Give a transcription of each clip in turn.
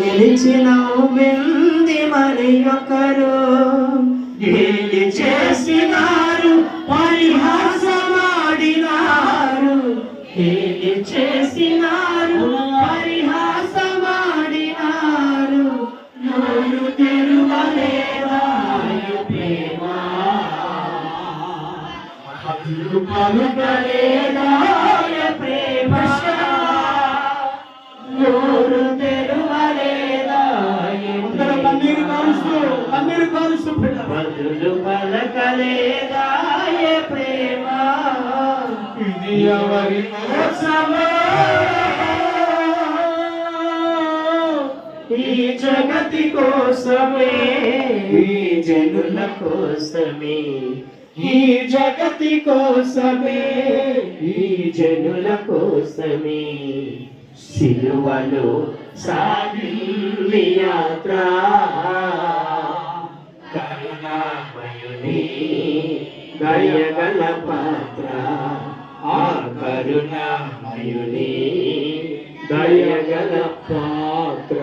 గెలిచిన బింది మరి ఒకరు. గేలి చేసినారు పరిహాసమాడినారు. గేలి చేసినారు పరిహాసమాడినారు. నోరు తెరువలేదా ప్రేమ. పలుకలేదా? కన్నీరు కారుస్తూ బిడ్డ. ప్రేమ ఇది ఎవరి ఈ జగతి కోసమే ఈ జనుల కోసమే ఈ జగతి కోసమే ఈ జనుల కోసమే సిలువలో సాగింది యాత్ర కరుణామయుని దయగల పాత్ర ఆ కరుణామయుని దయగల పాత్ర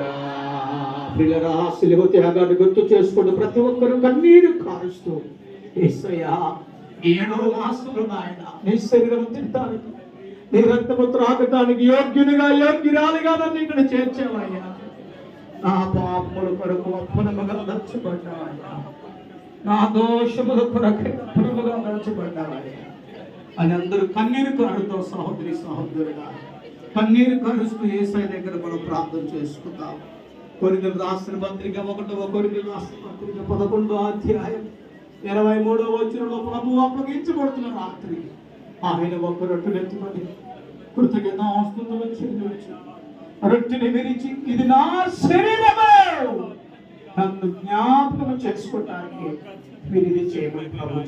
పిల్లరా సిలువ త్యాగాన్ని గుర్తు చేసుకుంటూ ప్రతి ఒక్కరూ కన్నీరు కారుస్తూ ఏసయ్యా ఏడో మాసంలో నాయన నీ శరీరం తింటానికి నీ రక్తము త్రాగటానికి యోగ్యునిగా యోగ్యురాలిగా నన్ను ఇక్కడ చేర్చావయ్యా నా పాపముల కొరకు అప్పునముగా నచ్చబడ్డావయ్యా నా దోషముల కొరకు అప్పునముగా నచ్చబడ్డావయ్యా అని అందరూ కన్నీరు కారుతో సహోదరి సహోదరుడా కన్నీరు కరుస్తూ ఏసై దగ్గర మనం ప్రార్థన చేసుకుందాం. కొరిందులు రాష్ట్ర పత్రిక ఒకటవ కొరిందులు రాష్ట్ర పత్రిక పదకొండో అధ్యాయం ఇరవై మూడో వచ్చినలో ప్రభు అప్పగించబడుతున్న రాత్రి. ఆయన ఒక రొట్టెలు ఎత్తుకొని కృతజ్ఞత ఆస్తుతులు చెల్లించి. రొట్టెని విరిచి ఇది నా శరీరం నన్ను జ్ఞాపకం చేసుకోవటానికి మీరు ఇది చేయమని ప్రభు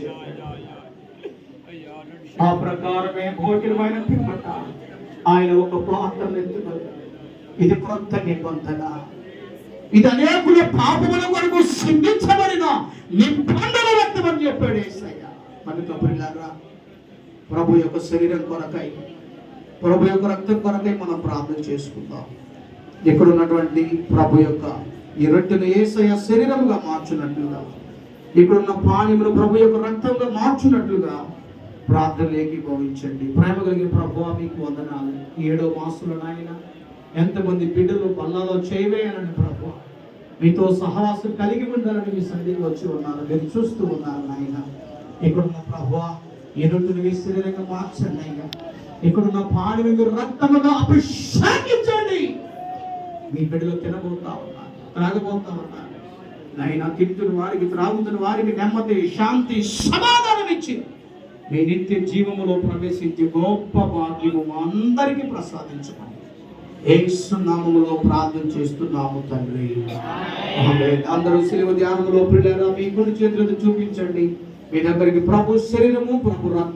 ఆ ప్రకారమే భోజనమైన పిమ్మట ఆయన ఒక పాత్రను ఎత్తుకొని ఇది కొత్త నిబంధన. ఇది అనేకుల పాపముల కొరకు సిద్ధించబడిన నిబంధన రక్తమని చెప్పాడు ఏసయ్య. కనుక పిల్లరా ప్రభు యొక్క శరీరం కొరకై ప్రభు యొక్క రక్తం కొరకై మనం ప్రార్థన చేసుకుందాం. ఇక్కడ ఉన్నటువంటి ప్రభు యొక్క ఈ రొట్టెను ఏసయ శరీరంగా మార్చున్నట్లుగా ఇక్కడున్న పానీయులు ప్రభు యొక్క రక్తంగా మార్చున్నట్లుగా ప్రార్థన ఏకీభవించండి. ప్రేమ కలిగిన ప్రభు మీకు వందనాలు. ఏడో మాసులు నాయన ఎంతమంది బిడ్డలు పల్లాలో చేయవేయాలని ప్రభు మీతో సహవాసం కలిగి ఉండాలని మీ సన్నిధికి వచ్చి ఉన్నారు. మీరు చూస్తూ ఉన్నారు నాయన. ఇక్కడున్న ప్రభు ఈ రొట్టెను మీ శరీరంగా మార్చండి అయ్యా ఇక్కడున్న పాని మీరు రక్తముగా అభిషేకించండి. నీ బిడ్డలు తినబోతా ఉన్నారు త్రాగబోతా ఉన్నారు. నాయన తింటున్న వారికి త్రాగుతున్న వారికి నెమ్మది శాంతి సమాధానం ఇచ్చి మీ నిత్య జీవములో ప్రవేశించి గొప్ప భాగ్యము అందరికీ ప్రసాదించమని ఏసునామములో ప్రార్థన చేస్తున్నాము తండ్రి. అందరూ శిలువ ధ్యానంలో పిల్లరా మీ కొన్ని చేతులను చూపించండి. మీ దగ్గరికి ప్రభు శరీరము ప్రభు రక్తం